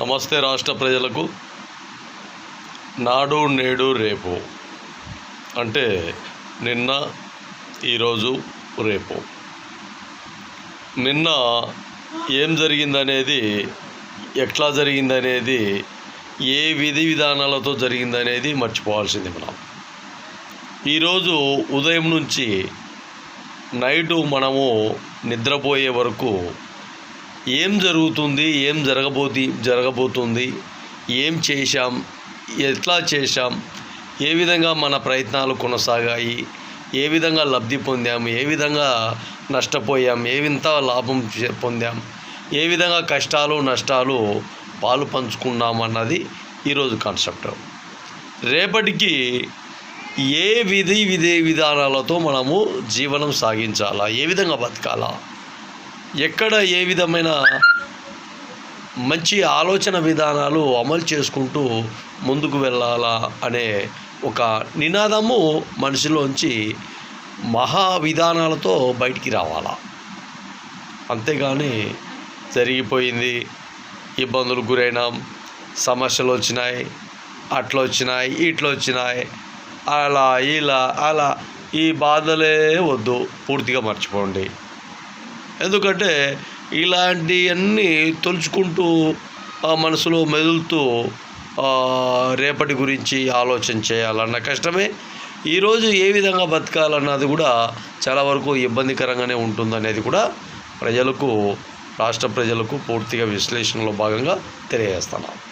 నమస్తే రాష్ట్ర ప్రజలకు. నాడు నేడు రేపు. అంటే నిన్న ఈరోజు రేపు. నిన్న ఏం జరిగిందనేది ఎట్లా జరిగిందనేది ఏ విధి విధానాలతో జరిగిందనేది మర్చిపోవాల్సింది మనం. ఈరోజు ఉదయం నుంచి నైటు మనము నిద్రపోయే వరకు ఏం జరుగుతుంది ఏం జరగబోతి జరగబోతుంది ఏం చేశాం ఎట్లా చేశాం ఏ విధంగా మన ప్రయత్నాలు కొనసాగాయి ఏ విధంగా లబ్ధి పొందాం ఏ విధంగా నష్టపోయాం ఏ వింత లాభం పొందాం ఏ విధంగా కష్టాలు నష్టాలు పాలు పంచుకున్నాం అన్నది ఈరోజు కాన్సెప్ట్. రేపటికి ఏ విధి విధి విధానాలతో మనము జీవనం సాగించాలా ఏ విధంగా బతకాలా ఎక్కడ ఏ విధమైన మంచి ఆలోచన విధానాలు అమలు చేసుకుంటూ ముందుకు వెళ్ళాలా అనే ఒక నినాదము మనిషిలోంచి మహా విధానాలతో బయటికి రావాలా. అంతేగాని జరిగిపోయింది ఇబ్బందులు గురైనాం సమస్యలు వచ్చినాయి అట్లా వచ్చినాయి ఇట్లా వచ్చినాయి అలా ఇలా అలా ఈ బాధలే వద్దు పూర్తిగా మర్చిపోండి. ఎందుకంటే ఇలాంటివన్నీ తలుచుకుంటూ మనసులో మెదులుతూ రేపటి గురించి ఆలోచన చేయాలన్న కష్టమే. ఈరోజు ఏ విధంగా బతకాలన్నది కూడా చాలా వరకు ఇబ్బందికరంగానే ఉంటుందనేది కూడా ప్రజలకు రాష్ట్ర ప్రజలకు పూర్తిగా విశ్లేషణలో భాగంగా తెలియజేస్తున్నాను